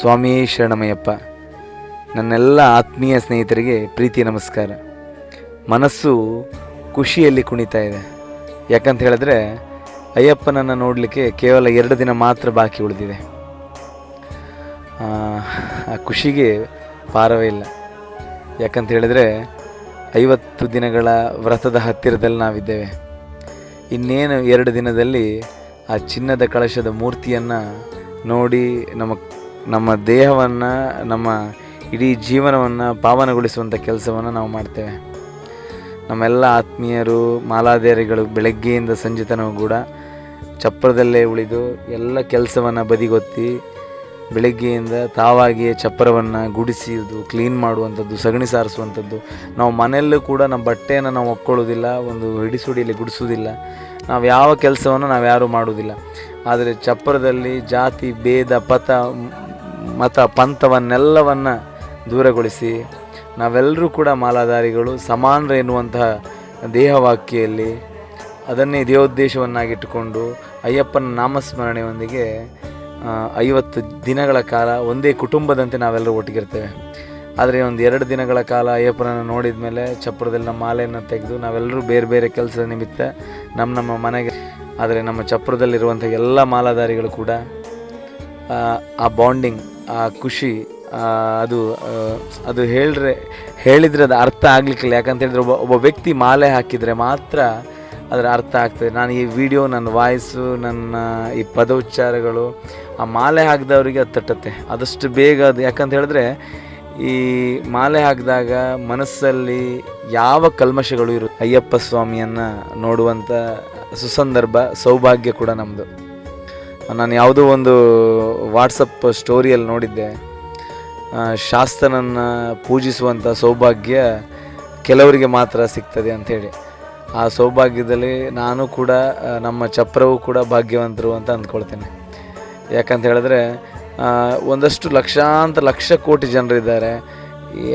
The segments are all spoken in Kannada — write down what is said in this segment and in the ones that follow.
ಸ್ವಾಮಿ ಶರಣಮಯ್ಯಪ್ಪ ನನ್ನೆಲ್ಲ ಆತ್ಮೀಯ ಸ್ನೇಹಿತರಿಗೆ ಪ್ರೀತಿ ನಮಸ್ಕಾರ. ಮನಸ್ಸು ಖುಷಿಯಲ್ಲಿ ಕುಣಿತಾ ಇದೆ. ಯಾಕಂತ ಹೇಳಿದ್ರೆ ಅಯ್ಯಪ್ಪನನ್ನು ನೋಡಲಿಕ್ಕೆ ಕೇವಲ ಎರಡು ದಿನ ಮಾತ್ರ ಬಾಕಿ ಉಳಿದಿದೆ. ಆ, ಆ ಖುಷಿಗೆ ಪಾರವೇ ಇಲ್ಲ. ಯಾಕಂತ ಹೇಳಿದ್ರೆ ಐವತ್ತು ದಿನಗಳ ವ್ರತದ ಹತ್ತಿರದಲ್ಲಿ ನಾವಿದ್ದೇವೆ. ಇನ್ನೇನು ಎರಡು ದಿನದಲ್ಲಿ ಆ ಚಿನ್ನದ ಕಳಶದ ಮೂರ್ತಿಯನ್ನು ನೋಡಿ ನಮ್ಮ ನಮ್ಮ ದೇಹವನ್ನು, ನಮ್ಮ ಇಡೀ ಜೀವನವನ್ನು ಪಾವನಗೊಳಿಸುವಂಥ ಕೆಲಸವನ್ನು ನಾವು ಮಾಡ್ತೇವೆ. ನಮ್ಮೆಲ್ಲ ಆತ್ಮೀಯರು ಮಾಲಾಧಾರಿಗಳು ಬೆಳಗ್ಗೆಯಿಂದ ಸಂಜೆ ತನಕ ಕೂಡ ಚಪ್ಪರದಲ್ಲೇ ಉಳಿದು ಎಲ್ಲ ಕೆಲಸವನ್ನು ಬದಿಗೊತ್ತಿ ಬೆಳಗ್ಗೆಯಿಂದ ತಾವಾಗಿಯೇ ಚಪ್ಪರವನ್ನು ಗುಡಿಸಿದ್ದು ಕ್ಲೀನ್ ಮಾಡುವಂಥದ್ದು, ಸಗಣಿ ಸಾರಿಸುವಂಥದ್ದು. ನಾವು ಮನೆಯಲ್ಲೂ ಕೂಡ ನಮ್ಮ ಬಟ್ಟೆಯನ್ನು ನಾವು ಒಕ್ಕೊಳ್ಳೋದಿಲ್ಲ ಒಂದು ಹಿಡಿಸುಡಿಯಲ್ಲಿ ಗುಡಿಸೋದಿಲ್ಲ ನಾವು ಯಾವ ಕೆಲಸವನ್ನು ನಾವು ಯಾರೂ ಮಾಡುವುದಿಲ್ಲ. ಆದರೆ ಚಪ್ಪರದಲ್ಲಿ ಜಾತಿ, ಭೇದ, ಪಥ ಮತ ಪಂಥವನ್ನೆಲ್ಲವನ್ನ ದೂರಗೊಳಿಸಿ ನಾವೆಲ್ಲರೂ ಕೂಡ ಮಾಲಾಧಾರಿಗಳು ಸಮಾನರು ಎನ್ನುವಂತಹ ದೇಹವಾಕ್ಯಲ್ಲಿ ಅದನ್ನೇ ದೇವೋದ್ದೇಶವನ್ನಾಗಿಟ್ಟುಕೊಂಡು ಅಯ್ಯಪ್ಪನ ನಾಮಸ್ಮರಣೆಯೊಂದಿಗೆ ಐವತ್ತು ದಿನಗಳ ಕಾಲ ಒಂದೇ ಕುಟುಂಬದಂತೆ ನಾವೆಲ್ಲರೂ ಒಟ್ಟಿಗಿರ್ತೇವೆ. ಆದರೆ ಒಂದು ಎರಡು ದಿನಗಳ ಕಾಲ ಅಯ್ಯಪ್ಪನನ್ನು ನೋಡಿದ ಮೇಲೆ ಚಪ್ಪರದಲ್ಲಿ ನಮ್ಮ ಮಾಲೆಯನ್ನು ತೆಗೆದು ನಾವೆಲ್ಲರೂ ಬೇರೆ ಬೇರೆ ಕೆಲಸದ ನಿಮಿತ್ತ ನಮ್ಮ ನಮ್ಮ ಮನೆಗೆ, ಆದರೆ ನಮ್ಮ ಚಪ್ಪರದಲ್ಲಿರುವಂಥ ಎಲ್ಲ ಮಾಲಾಧಾರಿಗಳು ಕೂಡ, ಆ ಬಾಂಡಿಂಗ್ ಆ, ಖುಷಿ ಅದು ಅದು ಹೇಳ್ರೆ, ಹೇಳಿದರೆ ಅದು ಅರ್ಥ ಆಗಲಿಕ್ಕಿಲ್ಲ. ಯಾಕಂತ ಹೇಳಿದ್ರೆ ಒಬ್ಬ ಒಬ್ಬ ವ್ಯಕ್ತಿ ಮಾಲೆ ಹಾಕಿದರೆ ಮಾತ್ರ ಅದರ ಅರ್ಥ ಆಗ್ತದೆ. ನಾನು ಈ ವಿಡಿಯೋ ನನ್ನ ವಾಯ್ಸು ನನ್ನ ಈ ಪದೋಚ್ಚಾರಗಳು, ಆ ಮಾಲೆ ಹಾಕಿದವರಿಗೆ ಅದು ತಟ್ಟುತ್ತೆ. ಆದಷ್ಟು ಬೇಗ ಅದು, ಯಾಕಂತ ಹೇಳಿದ್ರೆ ಈ ಮಾಲೆ ಹಾಕಿದಾಗ ಮನಸ್ಸಲ್ಲಿ ಯಾವ ಕಲ್ಮಶಗಳು ಇರು ಅಯ್ಯಪ್ಪ ಸ್ವಾಮಿಯನ್ನು ನೋಡುವಂಥ ಸುಸಂದರ್ಭ, ಸೌಭಾಗ್ಯ ಕೂಡ ನಮ್ಮದು ನಾನು ಯಾವುದೋ ಒಂದು ವಾಟ್ಸಪ್ ಸ್ಟೋರಿಯಲ್ಲಿ ನೋಡಿದ್ದೆ. ಶಾಸ್ತ್ರನನ್ನು ಪೂಜಿಸುವಂಥ ಸೌಭಾಗ್ಯ ಕೆಲವರಿಗೆ ಮಾತ್ರ ಸಿಗ್ತದೆ ಅಂಥೇಳಿ ಆ ಸೌಭಾಗ್ಯದಲ್ಲಿ ನಾನು ಕೂಡ ನಮ್ಮ ಚಪ್ರವು ಕೂಡ ಭಾಗ್ಯವಂತರು ಅಂತ ಅಂದ್ಕೊಳ್ತೇನೆ. ಯಾಕಂತ ಹೇಳಿದ್ರೆ ಒಂದಷ್ಟು ಲಕ್ಷಾಂತರ, ಲಕ್ಷ ಕೋಟಿ ಜನರಿದ್ದಾರೆ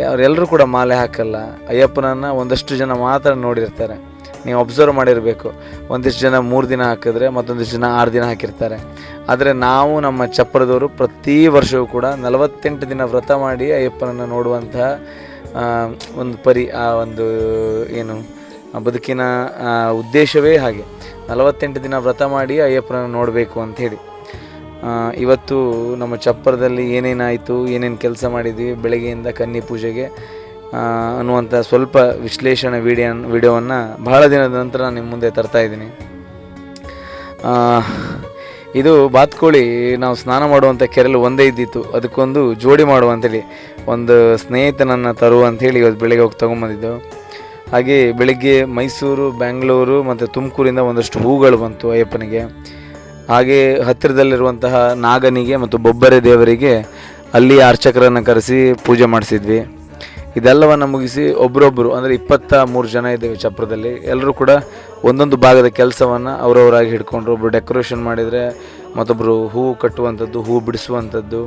ಅವರೆಲ್ಲರೂ ಕೂಡ ಮಾಲೆ ಹಾಕಲ್ಲ. ಅಯ್ಯಪ್ಪನನ್ನು ಒಂದಷ್ಟು ಜನ ಮಾತ್ರ ನೋಡಿರ್ತಾರೆ. ನೀವು ಅಬ್ಸರ್ವ್ ಮಾಡಿರಬೇಕು. ಒಂದಿಷ್ಟು ಜನ ಮೂರು ದಿನ ಹಾಕಿದ್ರೆ ಮತ್ತೊಂದಿಷ್ಟು ಜನ ಆರು ದಿನ ಹಾಕಿರ್ತಾರೆ. ಆದರೆ ನಾವು ನಮ್ಮ ಚಪ್ಪರದವರು ಪ್ರತಿ ವರ್ಷವೂ ಕೂಡ ನಲವತ್ತೆಂಟು ದಿನ ವ್ರತ ಮಾಡಿ ಅಯ್ಯಪ್ಪನನ್ನು ನೋಡುವಂತಹ ಒಂದು ಪರಿ, ಆ, ಒಂದು, ಏನು ಬದುಕಿನ ಉದ್ದೇಶವೇ ಹಾಗೆ. ನಲವತ್ತೆಂಟು ದಿನ ವ್ರತ ಮಾಡಿ ಅಯ್ಯಪ್ಪನನ್ನು ನೋಡಬೇಕು ಅಂಥೇಳಿ ಇವತ್ತು ನಮ್ಮ ಚಪ್ಪರದಲ್ಲಿ ಏನೇನಾಯಿತು, ಏನೇನು ಕೆಲಸ ಮಾಡಿದ್ವಿ, ಬೆಳಗ್ಗೆಯಿಂದ ಕನ್ನಿ ಪೂಜೆಗೆ. ಅನ್ನುವಂಥ ಸ್ವಲ್ಪ ವಿಶ್ಲೇಷಣೆ ವಿಡಿಯೋ ವಿಡಿಯೋವನ್ನು ಬಹಳ ದಿನದ ನಂತರ ನಾನು ನಿಮ್ಮ ಮುಂದೆ ತರ್ತಾ ಇದ್ದೀನಿ. ಇದು ಬಾತ್ಕೋಳಿ ನಾವು ಸ್ನಾನ ಮಾಡುವಂಥ ಕೆರೆಲು ಒಂದೇ ಇದ್ದಿತ್ತು. ಅದಕ್ಕೊಂದು ಜೋಡಿ ಮಾಡುವ ಅಂತೇಳಿ ಒಂದು ಸ್ನೇಹಿತನನ್ನು ತರುವ ಅಂಥೇಳಿ ಇವತ್ತು ಬೆಳಿಗ್ಗೆ ಹೋಗಿ ತೊಗೊಂಬಂದಿದ್ದು. ಹಾಗೆ ಬೆಳಿಗ್ಗೆ ಮೈಸೂರು ಬೆಂಗಳೂರು ಮತ್ತು ತುಮಕೂರಿಂದ ಒಂದಷ್ಟು ಹೂಗಳು ಬಂತು ಅಯ್ಯಪ್ಪನಿಗೆ. ಹಾಗೆ ಹತ್ತಿರದಲ್ಲಿರುವಂತಹ ನಾಗನಿಗೆ ಮತ್ತು ಬೊಬ್ಬರೆ ದೇವರಿಗೆ ಅಲ್ಲಿ ಅರ್ಚಕರನ್ನು ಕರೆಸಿ ಪೂಜೆ ಮಾಡಿಸಿದ್ವಿ. ಇದೆಲ್ಲವನ್ನು ಮುಗಿಸಿ ಒಬ್ಬರೊಬ್ಬರು ಅಂದರೆ ಇಪ್ಪತ್ತ ಮೂರು ಜನ ಇದ್ದೇವೆ ಚಪ್ರದಲ್ಲಿ. ಎಲ್ಲರೂ ಕೂಡ ಒಂದೊಂದು ಭಾಗದ ಕೆಲಸವನ್ನು ಅವರವರಾಗಿ ಹಿಡ್ಕೊಂಡ್ರು ಒಬ್ಬರು ಡೆಕೋರೇಷನ್ ಮಾಡಿದರೆ ಮತ್ತೊಬ್ಬರು ಹೂವು ಕಟ್ಟುವಂಥದ್ದು ಹೂವು ಬಿಡಿಸುವಂಥದ್ದು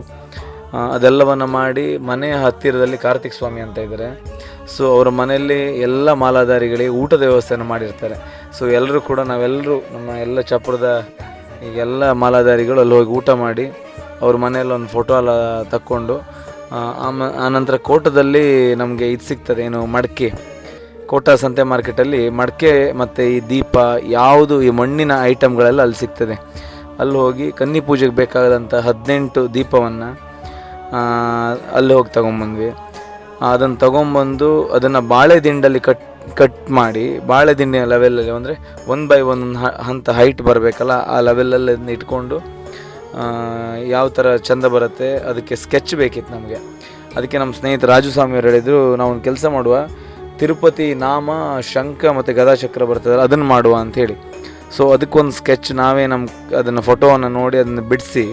ಅದೆಲ್ಲವನ್ನು ಮಾಡಿ ಮನೆಯ ಹತ್ತಿರದಲ್ಲಿ ಕಾರ್ತಿಕ್ ಸ್ವಾಮಿ ಅಂತ ಇದ್ದಾರೆ ಸೊ ಅವರ ಮನೆಯಲ್ಲಿ ಎಲ್ಲ ಮಾಲಾಧಾರಿಗಳಿಗೆ ಊಟದ ವ್ಯವಸ್ಥೆಯನ್ನು ಮಾಡಿರ್ತಾರೆ. ಸೊ ಎಲ್ಲರೂ ಕೂಡ ನಾವೆಲ್ಲರೂ ನಮ್ಮ ಎಲ್ಲ ಚಪ್ರದ ಈಗೆಲ್ಲ ಮಾಲಾಧಾರಿಗಳು ಅಲ್ಲಿ ಹೋಗಿ ಊಟ ಮಾಡಿ ಅವ್ರ ಮನೆಯಲ್ಲಿ ಒಂದು ಫೋಟೋ ಎಲ್ಲ ತಕ್ಕೊಂಡು ಆಮ ಆನಂತರ ಕೋಟದಲ್ಲಿ ನಮಗೆ ಇದು ಸಿಗ್ತದೆ, ಏನು ಮಡಕೆ. ಕೋಟ ಸಂತೆ ಮಾರ್ಕೆಟಲ್ಲಿ ಮಡಕೆ ಮತ್ತು ಈ ದೀಪ, ಯಾವುದು ಈ ಮಣ್ಣಿನ ಐಟಮ್ಗಳೆಲ್ಲ ಅಲ್ಲಿ ಸಿಗ್ತದೆ. ಅಲ್ಲಿ ಹೋಗಿ ಕನ್ನಿ ಪೂಜೆಗೆ ಬೇಕಾದಂಥ ಹದಿನೆಂಟು ದೀಪವನ್ನು ಅಲ್ಲಿ ಹೋಗಿ ತೊಗೊಂಬಂದ್ವಿ. ಅದನ್ನು ತೊಗೊಂಬಂದು ಅದನ್ನು ಬಾಳೆ ದಿಂಡಲ್ಲಿ ಕಟ್ ಕಟ್ ಮಾಡಿ ಬಾಳೆ ದಿಂಡಿನ ಲೆವೆಲಲ್ಲಿ ಅಂದರೆ ಒನ್ ಬೈ ಒನ್ ಹಂತ ಹೈಟ್ ಬರಬೇಕಲ್ಲ, ಆ ಲೆವೆಲಲ್ಲಿ ಇಟ್ಕೊಂಡು ಯಾವ ಥರ ಚಂದ ಬರುತ್ತೆ, ಅದಕ್ಕೆ ಸ್ಕೆಚ್ ಬೇಕಿತ್ತು ನಮಗೆ. ಅದಕ್ಕೆ ನಮ್ಮ ಸ್ನೇಹಿತ ರಾಜು ಸ್ವಾಮಿ ಅವರು ಹೇಳಿದರು, ನಾವು ಒಂದು ಕೆಲಸ ಮಾಡುವ. ತಿರುಪತಿ ನಾಮ, ಶಂಖ ಮತ್ತು ಗದಾಚಕ್ರ ಬರ್ತದಲ್ಲ ಅದನ್ನು ಮಾಡುವ ಅಂಥೇಳಿ ಸೊ ಅದಕ್ಕೊಂದು ಸ್ಕೆಚ್ ನಾವೇ ನಮ್ಮ ಅದನ್ನು ಫೋಟೋವನ್ನು ನೋಡಿ ಅದನ್ನು ಬಿಡಿಸಿ,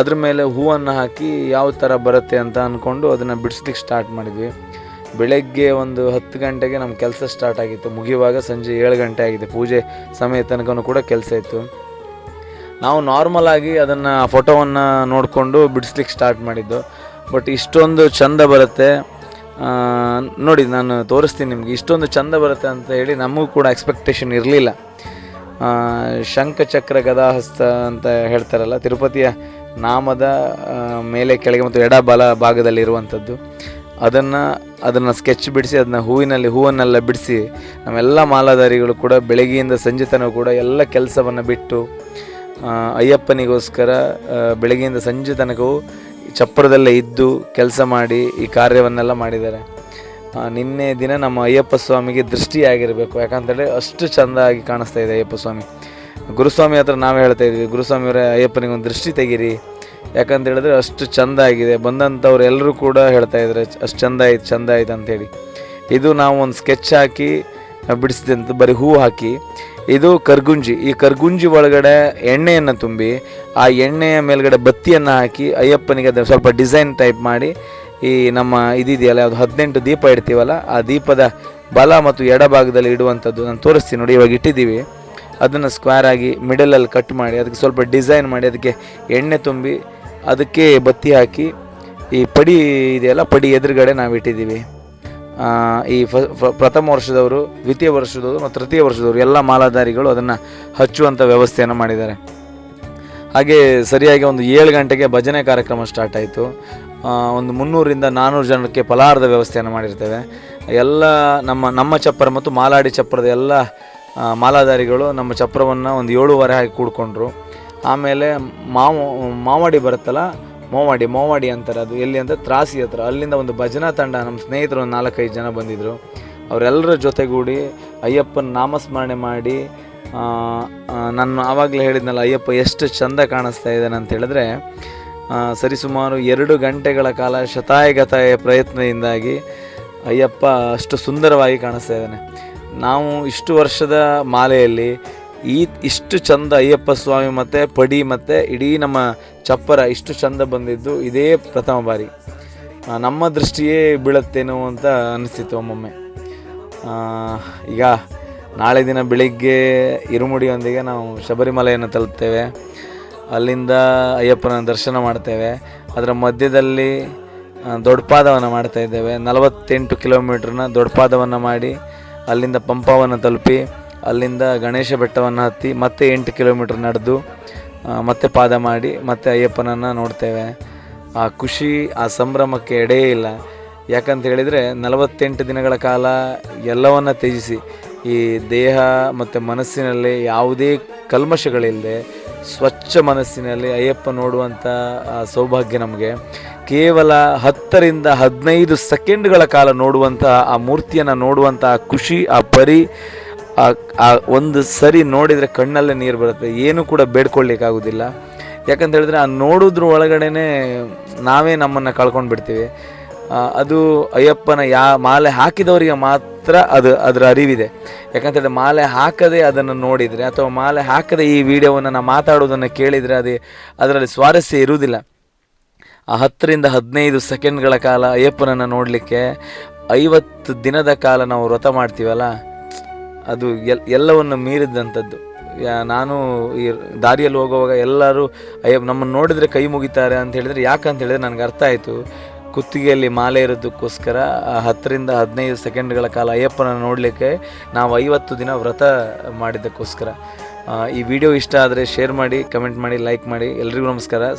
ಅದ್ರ ಮೇಲೆ ಹೂವನ್ನು ಹಾಕಿ ಯಾವ ಥರ ಬರುತ್ತೆ ಅಂತ ಅಂದ್ಕೊಂಡು ಅದನ್ನು ಬಿಡಿಸ್ಲಿಕ್ಕೆ ಸ್ಟಾರ್ಟ್ ಮಾಡಿದ್ವಿ. ಬೆಳಗ್ಗೆ ಒಂದು ಹತ್ತು ಗಂಟೆಗೆ ನಮ್ಮ ಕೆಲಸ ಸ್ಟಾರ್ಟ್ ಆಗಿತ್ತು. ಮುಗಿಯುವಾಗ ಸಂಜೆ ಏಳು ಗಂಟೆ ಆಗಿದೆ. ಪೂಜೆ ಸಮಯ ತನಕನೂ ಕೂಡ ಕೆಲಸ ಇತ್ತು. ನಾವು ನಾರ್ಮಲ್ ಆಗಿ ಅದನ್ನು ಫೋಟೋವನ್ನು ನೋಡಿಕೊಂಡು ಬಿಡಿಸ್ಲಿಕ್ಕೆ ಸ್ಟಾರ್ಟ್ ಮಾಡಿದ್ದು. ಬಟ್ ಇಷ್ಟೊಂದು ಚಂದ ಬರುತ್ತೆ. ನೋಡಿ, ನಾನು ತೋರಿಸ್ತೀನಿ ನಿಮಗೆ. ಇಷ್ಟೊಂದು ಚಂದ ಬರುತ್ತೆ ಅಂತ ಹೇಳಿ ನಮಗೂ ಕೂಡ ಎಕ್ಸ್ಪೆಕ್ಟೇಷನ್ ಇರಲಿಲ್ಲ. ಶಂಖಚಕ್ರ ಗದಾಹಸ್ತ ಅಂತ ಹೇಳ್ತಾರಲ್ಲ, ತಿರುಪತಿಯ ನಾಮದ ಮೇಲೆ ಕೆಳಗೆ ಮತ್ತು ಎಡ ಬಲ ಭಾಗದಲ್ಲಿ ಇರುವಂಥದ್ದು. ಅದನ್ನು ಅದನ್ನು ಸ್ಕೆಚ್ ಬಿಡಿಸಿ, ಅದನ್ನ ಹೂವಿನಲ್ಲಿ, ಹೂವನ್ನೆಲ್ಲ ಬಿಡಿಸಿ, ನಮ್ಮೆಲ್ಲ ಮಾಲಾಧಾರಿಗಳು ಕೂಡ ಬೆಳಗ್ಗೆಯಿಂದ ಸಂಜೆ ತನಕ ಕೂಡ ಎಲ್ಲ ಕೆಲಸವನ್ನು ಬಿಟ್ಟು ಅಯ್ಯಪ್ಪನಿಗೋಸ್ಕರ ಬೆಳಗ್ಗೆಯಿಂದ ಸಂಜೆ ತನಕವೂ ಚಪ್ಪರದಲ್ಲೇ ಇದ್ದು ಕೆಲಸ ಮಾಡಿ ಈ ಕಾರ್ಯವನ್ನೆಲ್ಲ ಮಾಡಿದ್ದಾರೆ. ನಿನ್ನೆ ದಿನ ನಮ್ಮ ಅಯ್ಯಪ್ಪ ಸ್ವಾಮಿಗೆ ದೃಷ್ಟಿಯಾಗಿರಬೇಕು. ಯಾಕಂತೇಳಿ ಅಷ್ಟು ಚೆಂದಾಗಿ ಕಾಣಿಸ್ತಾ ಇದೆ ಅಯ್ಯಪ್ಪ ಸ್ವಾಮಿ. ಗುರುಸ್ವಾಮಿ ಹತ್ರ ನಾವೇ ಹೇಳ್ತಾ ಇದ್ವಿ ಗುರುಸ್ವಾಮಿಯವರೇ ಅಯ್ಯಪ್ಪನಿಗೆ ಒಂದು ದೃಷ್ಟಿ ತೆಗೀರಿ. ಯಾಕಂತ ಹೇಳಿದ್ರೆ ಅಷ್ಟು ಚಂದ ಆಗಿದೆ ಬಂದಂಥವ್ರು ಎಲ್ಲರೂ ಕೂಡ ಹೇಳ್ತಾ ಇದ್ದಾರೆ, ಅಷ್ಟು ಚಂದ ಆಯ್ತು ಚಂದ ಆಯ್ತು ಅಂತೇಳಿ ಇದು ನಾವು ಒಂದು ಸ್ಕೆಚ್ ಹಾಕಿ ಬಿಡಿಸಿದಂತ ಬರೀ ಹೂ ಹಾಕಿ. ಇದು ಕರ್ಗುಂಜಿ. ಈ ಕರ್ಗುಂಜಿ ಒಳಗಡೆ ಎಣ್ಣೆಯನ್ನು ತುಂಬಿ, ಆ ಎಣ್ಣೆಯ ಮೇಲ್ಗಡೆ ಬತ್ತಿಯನ್ನು ಹಾಕಿ ಅಯ್ಯಪ್ಪನಿಗೆ ಅದನ್ನು ಸ್ವಲ್ಪ ಡಿಸೈನ್ ಟೈಪ್ ಮಾಡಿ, ಈ ನಮ್ಮ ಇದಿದೆಯಲ್ಲ, ಅದು ಹದಿನೆಂಟು ದೀಪ ಇಡ್ತೀವಲ್ಲ, ಆ ದೀಪದ ಬಲ ಮತ್ತು ಎಡಭಾಗದಲ್ಲಿ ಇಡುವಂಥದ್ದು ನಾನು ತೋರಿಸ್ತೀನಿ ನೋಡಿ, ಇವಾಗ ಇಟ್ಟಿದ್ದೀವಿ. ಅದನ್ನು ಸ್ಕ್ವೇರ್ ಆಗಿ ಮಿಡಲಲ್ಲಿ ಕಟ್ ಮಾಡಿ, ಅದಕ್ಕೆ ಸ್ವಲ್ಪ ಡಿಸೈನ್ ಮಾಡಿ, ಅದಕ್ಕೆ ಎಣ್ಣೆ ತುಂಬಿ, ಅದಕ್ಕೆ ಬತ್ತಿ ಹಾಕಿ, ಈ ಪಡಿ ಇದೆಯಲ್ಲ, ಪಡಿ ಎದುರುಗಡೆ ನಾವು ಇಟ್ಟಿದ್ದೀವಿ ಈ ಪ್ರಥಮ ವರ್ಷದವರು, ದ್ವಿತೀಯ ವರ್ಷದವರು ಮತ್ತು ತೃತೀಯ ವರ್ಷದವರು ಎಲ್ಲ ಮಾಲಾಧಾರಿಗಳು ಅದನ್ನು ಹಚ್ಚುವಂಥ ವ್ಯವಸ್ಥೆಯನ್ನು ಮಾಡಿದ್ದಾರೆ. ಹಾಗೆ ಸರಿಯಾಗಿ ಒಂದು ಏಳು ಗಂಟೆಗೆ ಭಜನೆ ಕಾರ್ಯಕ್ರಮ ಸ್ಟಾರ್ಟ್ ಆಯಿತು. ಒಂದು ಮುನ್ನೂರಿಂದ ನಾನ್ನೂರು ಜನಕ್ಕೆ ಫಲಾರದ ವ್ಯವಸ್ಥೆಯನ್ನು ಮಾಡಿರ್ತೇವೆ. ಎಲ್ಲ ನಮ್ಮ ನಮ್ಮ ಚಪ್ಪರ ಮತ್ತು ಮಾಲಾಡಿ ಚಪ್ಪರದ ಎಲ್ಲ ಮಾಲಾಧಾರಿಗಳು ನಮ್ಮ ಚಪ್ಪರವನ್ನು ಒಂದು ಏಳುವರೆ ಹಾಕಿ ಕೂಡ್ಕೊಂಡ್ರು. ಆಮೇಲೆ ಮಾವು, ಮಾವಾಡಿ ಬರುತ್ತಲ್ಲ ಮೋವಾಡಿ ಮೋವಾಡಿ ಅಂತಾರೆ. ಅದು ಎಲ್ಲಿ ಅಂತ ತ್ರಾಸಿ ಹತ್ರ. ಅಲ್ಲಿಂದ ಒಂದು ಭಜನಾ ತಂಡ ನಮ್ಮ ಸ್ನೇಹಿತರು ಒಂದು ನಾಲ್ಕೈದು ಜನ ಬಂದಿದ್ದರು ಅವರೆಲ್ಲರ ಜೊತೆಗೂಡಿ ಅಯ್ಯಪ್ಪನ ನಾಮಸ್ಮರಣೆ ಮಾಡಿ ನಾನು ಆವಾಗಲೇ ಹೇಳಿದ್ನಲ್ಲ, ಅಯ್ಯಪ್ಪ ಎಷ್ಟು ಚಂದ ಕಾಣಿಸ್ತಾ ಇದ್ದಾನೆ ಅಂತ ಹೇಳಿದ್ರೆ ಸರಿಸುಮಾರು ಎರಡು ಗಂಟೆಗಳ ಕಾಲ ಶತಾಯಗತಾಯ ಪ್ರಯತ್ನದಿಂದಾಗಿ ಅಯ್ಯಪ್ಪ ಅಷ್ಟು ಸುಂದರವಾಗಿ ಕಾಣಿಸ್ತಾ ಇದ್ದಾನೆ. ನಾವು ಇಷ್ಟು ವರ್ಷದ ಮಾಲೆಯಲ್ಲಿ ಈ, ಇಷ್ಟು ಚಂದ ಅಯ್ಯಪ್ಪ ಸ್ವಾಮಿ ಮತ್ತು ಪಡಿ ಮತ್ತು ಇಡೀ ನಮ್ಮ ಚಪ್ಪರ ಇಷ್ಟು ಚಂದ ಬಂದಿದ್ದು ಇದೇ ಪ್ರಥಮ ಬಾರಿ. ನಮ್ಮ ದೃಷ್ಟಿಯೇ ಬೀಳುತ್ತೇನೋ ಅಂತ ಅನಿಸ್ತಿತ್ತು ಒಮ್ಮೊಮ್ಮೆ. ಈಗ ನಾಳೆ ದಿನ ಬೆಳಿಗ್ಗೆ ಇರುಮುಡಿಯೊಂದಿಗೆ ನಾವು ಶಬರಿಮಲೆಯನ್ನು ತಲುಪ್ತೇವೆ. ಅಲ್ಲಿಂದ ಅಯ್ಯಪ್ಪನ ದರ್ಶನ ಮಾಡ್ತೇವೆ. ಅದರ ಮಧ್ಯದಲ್ಲಿ ದೊಡ್ಡಪಾದವನ್ನು ಮಾಡ್ತಾ ಇದ್ದೇವೆ. ನಲವತ್ತೆಂಟು ಕಿಲೋಮೀಟ್ರನ್ನ ದೊಡ್ಡಪಾದವನ್ನು ಮಾಡಿ ಅಲ್ಲಿಂದ ಪಂಪವನ್ನು ತಲುಪಿ, ಅಲ್ಲಿಂದ ಗಣೇಶ ಬೆಟ್ಟವನ್ನು ಹತ್ತಿ ಮತ್ತೆ ಎಂಟು ಕಿಲೋಮೀಟ್ರ್ ನಡೆದು ಮತ್ತೆ ಪಾದ ಮಾಡಿ, ಮತ್ತೆ ಅಯ್ಯಪ್ಪನನ್ನು ನೋಡ್ತೇವೆ. ಆ ಖುಷಿ, ಆ ಸಂಭ್ರಮಕ್ಕೆ ಎಡೆಯೇ ಇಲ್ಲ. ಯಾಕಂತ ಹೇಳಿದರೆ ನಲವತ್ತೆಂಟು ದಿನಗಳ ಕಾಲ ಎಲ್ಲವನ್ನು ತ್ಯಜಿಸಿ, ಈ ದೇಹ ಮತ್ತು ಮನಸ್ಸಿನಲ್ಲಿ ಯಾವುದೇ ಕಲ್ಮಶಗಳಿಲ್ಲದೆ, ಸ್ವಚ್ಛ ಮನಸ್ಸಿನಲ್ಲಿ ಅಯ್ಯಪ್ಪ ನೋಡುವಂಥ ಸೌಭಾಗ್ಯ ನಮಗೆ. ಕೇವಲ ಹತ್ತರಿಂದ ಹದಿನೈದು ಸೆಕೆಂಡ್ಗಳ ಕಾಲ ನೋಡುವಂತಹ, ಆ ಮೂರ್ತಿಯನ್ನು ನೋಡುವಂಥ ಆ ಖುಷಿ, ಆ ಪರಿ ಆ ಒಂದು ಸರಿ ನೋಡಿದರೆ ಕಣ್ಣಲ್ಲೇ ನೀರು ಬರುತ್ತೆ. ಏನು ಕೂಡ ಬೇಡ್ಕೊಳ್ಳಿಕ್ಕಾಗೋದಿಲ್ಲ ಯಾಕಂತ ಹೇಳಿದ್ರೆ ಆ ನೋಡೋದ್ರ ಒಳಗಡೆನೆ ನಾವೇ ನಮ್ಮನ್ನು ಕಳ್ಕೊಂಡು ಬಿಡ್ತೀವಿ. ಅದು ಅಯ್ಯಪ್ಪನ ಯಾ, ಮಾಲೆ ಹಾಕಿದವರಿಗೆ ಮಾತ್ರ ಅದು ಅದರ ಅರಿವಿದೆ. ಯಾಕಂತೇಳಿದ್ರೆ ಮಾಲೆ ಹಾಕದೆ ಅದನ್ನು ನೋಡಿದರೆ ಅಥವಾ ಮಾಲೆ ಹಾಕದೆ ಈ ವಿಡಿಯೋವನ್ನು ನಾನು ಮಾತಾಡೋದನ್ನು ಕೇಳಿದರೆ ಅದೇ ಅದರಲ್ಲಿ ಸ್ವಾರಸ್ಯ ಇರುವುದಿಲ್ಲ. ಆ ಹತ್ತರಿಂದ ಹದಿನೈದು ಸೆಕೆಂಡ್ಗಳ ಕಾಲ ಅಯ್ಯಪ್ಪನನ್ನು ನೋಡಲಿಕ್ಕೆ ಐವತ್ತು ದಿನದ ಕಾಲ ನಾವು ವ್ರತ ಮಾಡ್ತೀವಲ್ಲ ಅದು ಎಲ್, ಎಲ್ಲವನ್ನು ಮೀರಿದಂಥದ್ದು. ನಾನು ಈ ದಾರಿಯಲ್ಲಿ ಹೋಗುವಾಗ ಎಲ್ಲರೂ ಅಯ್ಯಪ್ಪ ನಮ್ಮನ್ನು ನೋಡಿದರೆ ಕೈ ಮುಗಿತಾರೆ ಅಂತ ಹೇಳಿದರೆ ಯಾಕಂತ ಹೇಳಿದ್ರೆ ನನಗೆ ಅರ್ಥ ಆಯಿತು. ಕುತ್ತಿಗೆಯಲ್ಲಿ ಮಾಲೆ ಇರೋದಕ್ಕೋಸ್ಕರ ಹತ್ತರಿಂದ ಹದಿನೈದು ಸೆಕೆಂಡ್ಗಳ ಕಾಲ ಅಯ್ಯಪ್ಪನ ನೋಡಲಿಕ್ಕೆ ನಾವು ಐವತ್ತು ದಿನ ವ್ರತ ಮಾಡಿದ್ದಕ್ಕೋಸ್ಕರ. ಈ ವಿಡಿಯೋ ಇಷ್ಟ ಆದರೆ ಶೇರ್ ಮಾಡಿ, ಕಮೆಂಟ್ ಮಾಡಿ, ಲೈಕ್ ಮಾಡಿ. ಎಲ್ರಿಗೂ ನಮಸ್ಕಾರ.